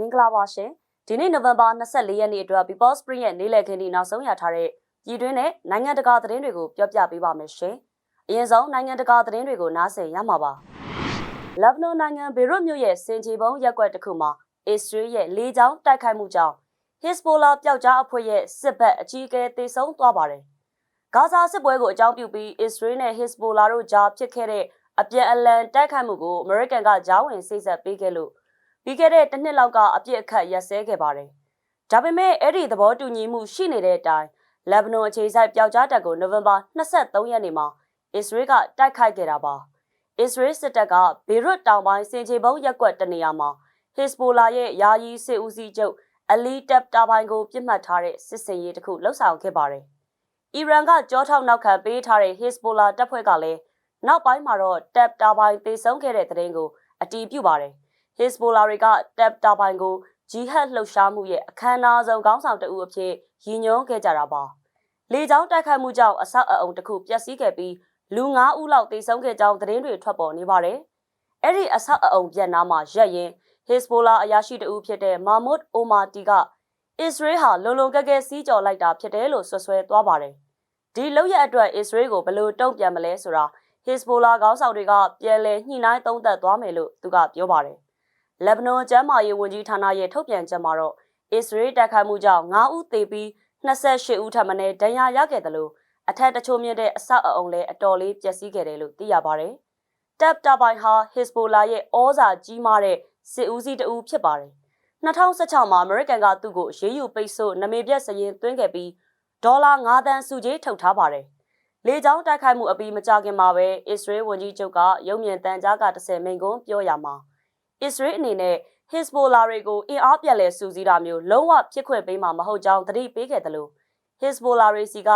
မင်္ဂလာပါရှင်ဒီနေ့နိုဝင်ဘာ24ရက်နေ့အတွက် People Spring ရဲ့နေ့လည်ခင်းဒီနောက်ဆုံးရထားတဲ့ပြည်တွင်းနဲ့နိုင်ငံတကာသတင်းတွေကိုပြောပြပေးပါမယ်ရှင်အရင်ဆုံးနိုင်ငံတကာသတင်းတွေကိုနားဆင်ရမှာပါလက်ဘနွန်နိုင်ငံဘေရွတ်မြို့ရဲ့စင်ချီဘုံရက်ကွက်တစ်ခုမှာအစ္စရေးရဲ့လေကြောင်းတိုက်ခိုက်မှုကြောင့် Hezbollah ပျောက်ကြားအဖွဲ့ရဲ့စစ်ဘက်အကြီးအကဲတေဆုံးသွားပါတယ်ဂါဇာစစ်ပွဲကိုအကြောင်းပြုပြီးအစ္စရေးနဲ့ Hezbollah တို့ကြားဖြစ်ခဲ့တဲ့အပြန်အလှန်တိုက်ခိုက်မှုကိုအမေရိကန်ကကြားဝင်စိတ်ဆက်ပေးခဲ့လို့ ပြီးခဲ့တဲ့တစ်နှစ်လောက်ကအပြစ်အခတ်ရက်စဲခဲ့ပါတယ်။ဒါပေမဲ့အဲ့ဒီသဘောတူညီမှုရှိနေတဲ့အတိုင်းလက်ဘနွန်အခြေစိုက်ပျောက်ကြားတပ်ကိုနိုဝင်ဘာ23ရက်နေ့မှာအစ္စရေးကတိုက်ခိုက်ခဲ့တာပါ။အစ္စရေးစစ်တပ်ကဘေရွတ်တောင်ပိုင်းစင်ချေဘုံရက်ကွက်တနေရာမှာဟစ်စဘိုလာရဲ့ယာယီစစ်ဦးစီးချုပ်အလီတပ်တာပိုင်းကိုပြစ်မှတ်ထားတဲ့စစ်စင်ရေးတစ်ခုလှုပ်ဆောင်ခဲ့ပါတယ်။အီရန်ကကြောထောက်နောက်ခံပေးထားတဲ့ဟစ်စဘိုလာတပ်ဖွဲ့ကလည်းနောက်ပိုင်းမှာတော့တပ်တာပိုင်းတေဆုံးခဲ့တဲ့တဲ့ရင်ကိုအတီးပြုပါတယ်။ Hezbollah တွေကတပ်တာပိုင်းကိုဂျီဟတ်လှုပ်ရှားမှုရဲ့အခမ်းအနားဆုံးခေါင်းဆောင်တဦးအဖြစ်ရည်ညွှန်းခဲ့ကြတာပါ။လေကြောင်းတိုက်ခိုက်မှုကြောင့်အဆောက်အအုံတစ်ခုပျက်စီးခဲ့ပြီးလူ9ဦးလောက်တေဆုံးခဲ့ကြောင်းသတင်းတွေထွက်ပေါ်နေပါတယ်။အဲ့ဒီအဆောက်အအုံပြက်နားမှာရက်ရင် Hezbollah အရာရှိတဦးဖြစ်တဲ့ Mahmoud Omati ကအစ္စရေးဟာလုံလုံကဲကဲစီးကြော်လိုက်တာဖြစ်တယ်လို့ဆွဆွဲသွားပါတယ်။ဒီလောက်ရအတွက်အစ္စရေးကိုဘယ်လိုတုံ့ပြန်မလဲဆိုတာ Hezbollah ခေါင်းဆောင်တွေကပြန်လည်ညှိနှိုင်းသုံးသပ်သွားမယ်လို့သူကပြောပါတယ်။ လက်ဘနွန်ကျမ်းမာရေးဝန်ကြီးဌာနရဲ့ထုတ်ပြန်ချက်မှာတော့အစ္စရေးတိုက်ခိုက်မှုကြောင့်9ဦးသေပြီး28ဦးထပ်မံဒဏ်ရာရခဲ့တယ်လို့အထက်တချို့မြင့်တဲ့အဆောက်အအုံလည်းအတော်လေးပျက်စီးခဲ့တယ်လို့သိရပါတယ်။တပ်တာပိုင်ဟာ Hezbollah ရဲ့ဩဇာကြီးမားတဲ့စစ်ဦးစီးတအူးဖြစ်ပါတယ်။2016မှာအမေရိကန်ကသူ့ကိုရေးယူပိတ်ဆို့နမေပြက်စရင်သွင်းခဲ့ပြီးဒေါ်လာ9သန်းစုကြေးထုတ်ထားပါတယ်။လေကြောင်းတိုက်ခိုက်မှုအပြီးမကြခင်မှာပဲအစ္စရေးဝန်ကြီးချုပ်ကရုံမြင့်တန်ကြားက30မိန်ကွန်းပြောရမှာ အစ္စရေးအနေနဲ့ Hezbollah တွေကိုအင်အားပြက်လဲစူးစီးတာမျိုးလုံးဝဖြစ်ခွင့်ပေးမှာမဟုတ်ကြောင်းသတိပေးခဲ့တယ်လို့ Hezbollah တွေစီက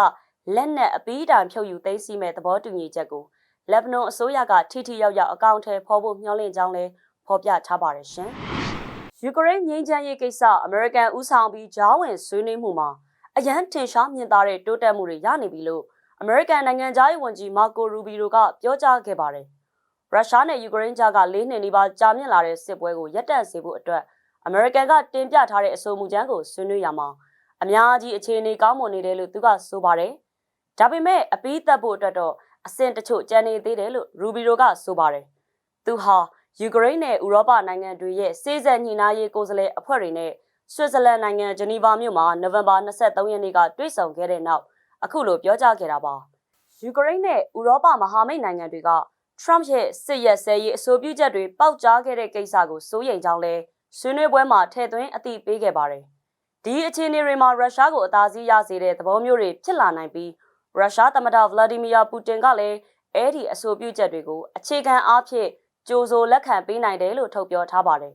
လက်နက်အပီးတိုင်ဖြုတ်ယူသိမ်းဆည်းမဲ့သဘောတူညီချက်ကိုလက်ဘနွန်အစိုးရကထိထိရောက်ရောက်အကောင့်ထဲဖော်ဖို့မျှော်လင့်ကြောင်းလည်းဖော်ပြထားပါတယ်ရှင်။ယူကရိန်းငြိမ်းချမ်းရေးကိစ္စအမေရိကန်ဦးဆောင်ပြီးဂျားဝင်ဆွေးနွေးမှုမှာအရန်ထင်ရှားမြင်သာတဲ့တိုးတက်မှုတွေရနေပြီလို့အမေရိကန်နိုင်ငံသားရေးဝန်ကြီးမာကိုရူဘီရိုကပြောကြားခဲ့ပါတယ်။ ရုရှားနဲ့ယူကရိန်းကြားက၄နှစ်နီးပါးကြာမြင့်လာတဲ့စစ်ပွဲကိုရပ်တန့်စေဖို့အတွက်အမေရိကန်ကတင်ပြထားတဲ့အဆိုအမူကြမ်းကိုဆွေးနွေးရမှာအများကြီးအခြေအနေကောင်းမွန်နေတယ်လို့သူကဆိုပါတယ်။ဒါပေမဲ့အပီးသက်ဖို့အတွက်တော့အဆင့်တချို့ကြံနေသေးတယ်လို့ရူဘီရိုကဆိုပါတယ်။သူဟာယူကရိန်းနဲ့ဥရောပနိုင်ငံတွေရဲ့စေစက်ညှိနှိုင်းရေးကိုယ်စားလှယ်အဖွဲ့တွေနဲ့ဆွစ်ဇာလန်နိုင်ငံဂျနီဗာမြို့မှာနိုဝင်ဘာ23ရက်နေ့ကတွေ့ဆုံခဲ့တဲ့နောက်အခုလိုပြောကြားခဲ့တာပါယူကရိန်းနဲ့ဥရောပမဟာမိတ်နိုင်ငံတွေက ထရမ့်ရဲ့စစ်ရက်စဲရေးအဆိုပြုချက်တွေပေါက်ကြားခဲ့တဲ့ကိစ္စကိုစိုးရိမ်ကြောင်းလဲဆွေးနွေးပွဲမှာထည့်သွင်းအသိပေးခဲ့ပါတယ်ဒီအခြေအနေတွေမှာရုရှားကိုအသာစီးရစေတဲ့သဘောမျိုးတွေဖြစ်လာနိုင်ပြီးရုရှားသမ္မတဗလာဒီမီယာပူတင်ကလည်းအဲ့ဒီအဆိုပြုချက်တွေကိုအခြေခံအားဖြင့်ကြိုဆိုလက်ခံပေးနိုင်တယ်လို့ထုတ်ပြောထားပါတယ်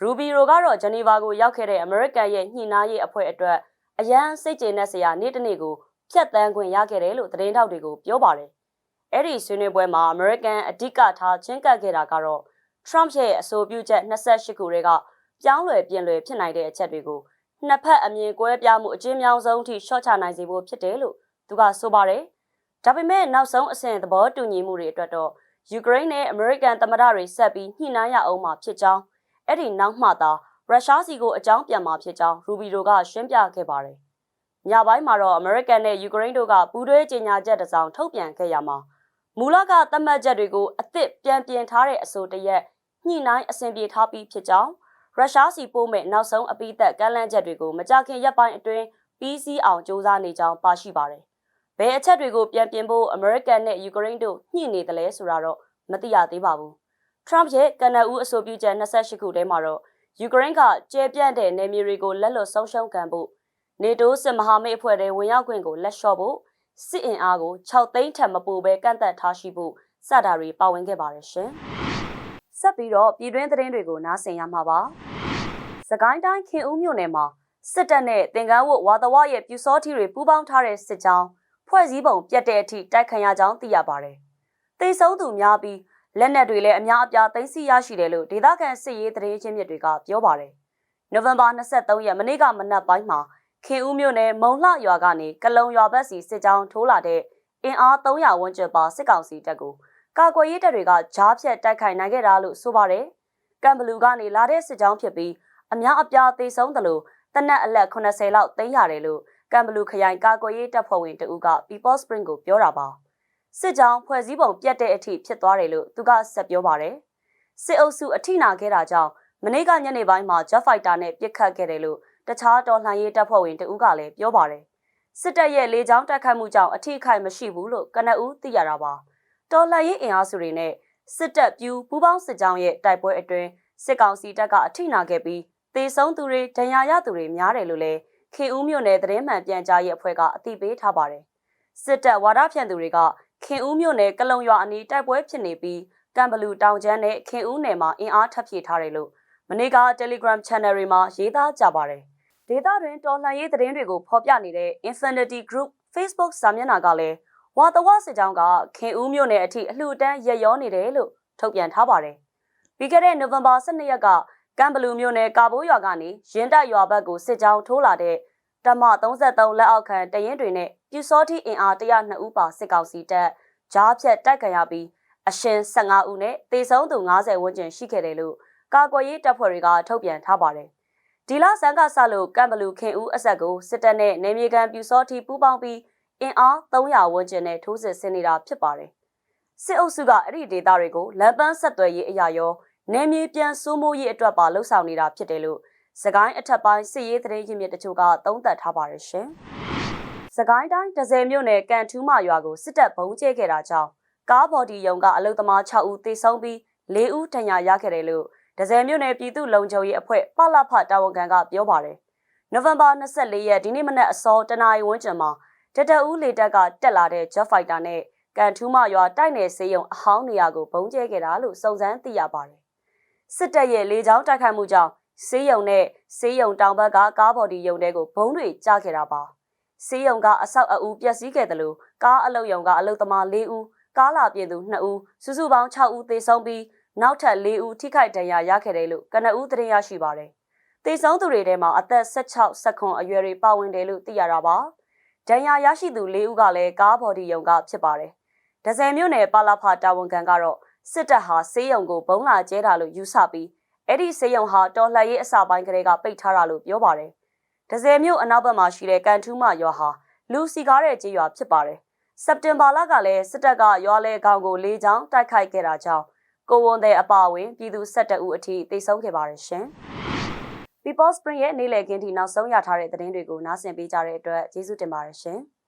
ရူဘီရိုကတော့ဂျနီဗာကိုရောက်ခဲ့တဲ့အမေရိကန်ရဲ့ညှိနှိုင်းရေးအဖွဲ့အတွက်အရန်စိတ်ကျေနပ်စရာနေ့တစ်နေ့ကိုဖြတ်တန်းခွင့်ရခဲ့တယ်လို့သတင်းထောက်တွေကိုပြောပါတယ်။ အဲ့ဒီဆွေးနွေးပွဲမှာ အမေရိကန်အဓိကထားချင်းကပ်ခဲ့တာကတော့ Trump ရဲ့အဆိုပြုချက်28ခုတွေကပြောင်းလဲပြင်လဲဖြစ်နိုင်တဲ့အချက်တွေကိုနှစ်ဖက်အမြင်ကွဲပြားမှုအကျဉ်းမြောင်းဆုံးထိရှော့ချနိုင်စေဖို့ဖြစ်တယ်လို့သူကဆိုပါတယ်။ဒါပေမဲ့နောက်ဆုံးအဆင့်သဘောတူညီမှုတွေအတွက်တော့ယူကရိန်းနဲ့အမေရိကန်သမ္မတတွေဆက်ပြီးညှိနှိုင်းရအောင်မှာဖြစ်ကြောင်းအဲ့ဒီနောက်မှသာရုရှားစီကိုအကြောင်းပြန်မှာဖြစ်ကြောင်းရူဘီတိုကရှင်းပြခဲ့ပါတယ်။ညပိုင်းမှာတော့အမေရိကန်နဲ့ယူကရိန်းတို့ကပူးတွဲကြေညာချက်တစ်စောင်ထုတ်ပြန်ခဲ့ရမှာ မူလကသတ်မှတ်ချက်တွေကိုအသစ်ပြန်ပြင်ထားတဲ့အဆိုတရက်ညှိနှိုင်းအဆင်ပြေထားပြီးဖြစ်ကြောင်းရုရှားစီပို့မဲ့နောက်ဆုံးအပိသက်ကမ်းလှမ်းချက်တွေကိုမကြခင်ရက်ပိုင်းအတွင်းပြီးစီးအောင်စ조사နေကြောင်းပါရှိပါတယ်။ဘယ်အချက်တွေကိုပြန်ပြင်ဖို့အမေရိကန်နဲ့ယူကရိန်းတို့ညှိနေတယ်လဲဆိုတာတော့မသိရသေးပါဘူး။ Trump ရဲ့ကနအူးအဆိုပြုချက်28ခုထဲမှာတော့ယူကရိန်းကကျဲပြန့်တဲ့နယ်မြေတွေကိုလက်လွတ်ဆုံးရှုံးခံဖို့နေတိုးစစ်မဟာမိတ်အဖွဲ့တွေဝင်ရောက်ခွင့်ကိုလက်လျှော့ဖို့ စစ်အင်အားကို6သိန်းထက်မပိုဘဲကန့်သက်ထားရှိဖို့စတာတွေပါဝင်ခဲ့ပါတယ်ရှင်။ဆက်ပြီးတော့ပြည်တွင်းသတင်းတွေကိုနားဆင်ရမှာပါ။စကိုင်းတိုင်းခင်ဦးမြို့နယ်မှာစစ်တပ်နဲ့တင်ကန်းဝတ်ဝါသဝရဲ့ပြူစောထီတွေပူးပေါင်းထားတဲ့စစ်ကြောင်းဖွဲ့စည်းပုံပြတ်တဲ့အထိတိုက်ခံရကြောင်းသိရပါတယ်။တေဆုံးသူများပြီးလက်နက်တွေလည်းအများအပြားသိမ်းဆည်းရရှိတယ်လို့ဒေသခံစစ်ရေးသတင်းချင်းမြစ်တွေကပြောပါတယ်။နိုဝင်ဘာ23ရက်မနေ့ကမနက်ပိုင်းမှာ ခင်ဦးမြို့နယ်မုံလှရွာကနေကလုံရွာဘက်စီစစ်ကြောင်းထိုးလာတဲ့အင်အား300ဝန်းကျင်ပါစစ်ကောင်စီတပ်ကိုကာကွယ်ရေးတပ်တွေကဂျားဖြတ်တိုက်ခိုက်နိုင်ခဲ့တာလို့ဆိုပါတယ်။ကံဘလူကနေလာတဲ့စစ်ကြောင်းဖြစ်ပြီးအများအပြားသေဆုံးတယ်လို့တနက်အလက်80လောက်သိမ်းရတယ်လို့ကမ်ဘလူခရိုင်ကာကွယ်ရေးတပ်ဖွဲ့ဝင်တဦးက People Spring ကိုပြောတာပါစစ်ကြောင်းဖွဲ့စည်းပုံပြတ်တဲ့အထိဖြစ်သွားတယ်လို့သူကဆက်ပြောပါတယ်စစ်အုပ်စုအထိနာခဲ့တာကြောင့်မနေ့ကညနေပိုင်းမှာ Jet Fighter နဲ့ပစ်ခတ်ခဲ့တယ်လို့ တခြားတော်လှန်ရေးတပ်ဖွဲ့ဝင်တဦးကလည်းပြောပါတယ်စစ်တပ်ရဲ့လေကြောင်းတိုက်ခိုက်မှုကြောင့်အထိအခိုက်မရှိဘူးလို့ကနအူးသိရတာပါတော်လှန်ရေးအင်အားစုတွေနဲ့စစ်တပ်ပြူပူးပေါင်းစစ်ကြောင်းရဲ့တိုက်ပွဲအတွင်းစစ်ကောင်စီတပ်ကအထိနာခဲ့ပြီးတေဆုံးသူတွေဒဏ်ရာရသူတွေများတယ်လို့လည်းခေဦးမြို့နယ်သတင်းမှန်ပြန်ကြားရေးအဖွဲ့ကအသိပေးထားပါတယ်စစ်တပ်ဝါဒဖြန့်သူတွေကခင်ဦးမြို့နယ်ကလုံရွာအနီးတိုက်ပွဲဖြစ်နေပြီးကံဘလူတောင်ကျန်းနဲ့ခင်ဦးနယ်မှာအင်အားထပ်ဖြည့်ထားတယ်လို့ မနေ့က Telegram Channel တွေမှာရေးသားကြပါတယ်။ဒေတာတွင်တော်လှန်ရေးသတင်းတွေကိုဖော်ပြနေတဲ့ Infinity Group Facebook စာမျက်နှာကလည်းဝါတဝစစ်ကြောင်းကခင်ဦးမြို့နယ်အထိအလှူဒန်းရက်ရောနေတယ်လို့ထုတ်ပြန်ထားပါတယ်။ပြီးခဲ့တဲ့နိုဝင်ဘာ12ရက်ကကံဘလူမြို့နယ်ကာဘိုးရွာကနေရင်တပ်ရွာဘက်ကိုစစ်ကြောင်းထိုးလာတဲ့တမ33လက်အောက်ခံတရင်တွေနဲ့ပြူစောတိအင်အား102ဦးပါစစ်ကောင်စီတပ်ဂျားဖြတ်တိုက်ခံရပြီးအရှင်15ဦးနဲ့တေဆုံးသူ90ဝန်းကျင်ရှိခဲ့တယ်လို့ ကာကွယ်ရေးတပ်ဖွဲ့တွေကထုတ်ပြန်ထားပါတယ်။ဒီလဆန်းကစလို့ကမ်ဘလူခင်ဦးအဆက်ကိုစစ်တပ်နဲ့နေမြေကန်ပြူစောတိပူးပေါင်းပြီးအင်အား300ဝန်းကျင်နဲ့ထိုးစစ်ဆင်နေတာဖြစ်ပါတယ်။စစ်အုပ်စုကအဲ့ဒီဒေသတွေကိုလမ်းပန်းဆက်သွယ်ရေးအရာရောနေမြေပြန်စိုးမိုးရေးအတွက်ပါလှုံ့ဆော်နေတာဖြစ်တယ်လို့စကိုင်းအထက်ပိုင်းစစ်ရေးသတင်းရင်းမြစ်တချို့ကသုံးသပ်ထားပါတယ်ရှင်။စကိုင်းတိုင်းဒဇယ်မြို့နယ်ကန်ထူးမရွာကိုစစ်တပ်ဘုံကျဲခဲ့တာကြောင့်ကားဘော်ဒီယုံကအလုသမား6ဦးသေဆုံးပြီး4ဦးဒဏ်ရာရခဲ့တယ်လို့ ဒဇယ်မြို့နယ်ပြည်သူ့လုံခြုံရေးအဖွဲ့ပလဖတာဝန်ခံကပြောပါတယ်။နိုဝင်ဘာ24ရက်ဒီနေ့မနက်အစောတနာရီဝန်းကျင်မှာတတဦးလေတပ်ကတက်လာတဲ့ Jet Fighter နဲ့ကန်ထူးမရွာတိုက်နယ်စေးရုံအဟောင်းနေရာကိုဘုံကျဲခဲ့တာလို့စုံစမ်းသိရပါတယ်။စစ်တပ်ရဲ့လေကြောင်းတိုက်ခိုက်မှုကြောင့်စေးရုံနဲ့စေးရုံတောင်ဘက်ကကားဘော်ဒီရုံတဲကိုဘုံတွေကျခဲ့တာပါ။စေးရုံကအဆောက်အဦပျက်စီးခဲ့တယ်လို့ကားအလုတ်ရုံကအလုတ်သမား၄ဦးကားလာပြင်သူ2ဦးစုစုပေါင်း6ဦးသေဆုံးပြီး နောက်ထပ်၄ဦးထိခိုက်ဒဏ်ရာရခဲ့တယ်လို့ကနဦးသတင်းရရှိပါတယ်။သေဆုံးသူတွေထဲမှာအသက်16စက္ကွန်အရွယ်တွေပါဝင်တယ်လို့သိရတာပါ။ဒဏ်ရာရရှိသူ၄ဦးကလည်းကားဘော်ဒီယုံကဖြစ်ပါတယ်။ဒဇယ်မြို့နယ်ပါလာဖာတာဝန်ခံကတော့စစ်တပ်ဟာစေးရုံကိုဘုံလာကျဲတာလို့ယူဆပြီးအဲ့ဒီစေးရုံဟာတော်လှန်ရေးအစပိုင်းကလေးကပိတ်ထားတာလို့ပြောပါတယ်။ဒဇယ်မြို့အနောက်ဘက်မှာရှိတဲ့ကန်ထူးမရွာဟာလူစီကားတဲ့ကြေးရွာဖြစ်ပါတယ်။စက်တင်ဘာလကလည်းစစ်တပ်ကရွာလေကောင်ကိုလေးချောင်းတိုက်ခိုက်ခဲ့တာကြောင့် ကိုဝန်တဲ့အပါအဝင်ပြည်သူ12ဦးအထိတိတ်ဆုံးခဲ့ပါတယ်ရှင်။ People Spring ရဲ့နေ့လည်ခင်းထိနောက်ဆုံးရထားတဲ့သတင်းတွေကိုနားဆင်ပေးကြတဲ့အတွက်ကျေးဇူးတင်ပါတယ်ရှင်။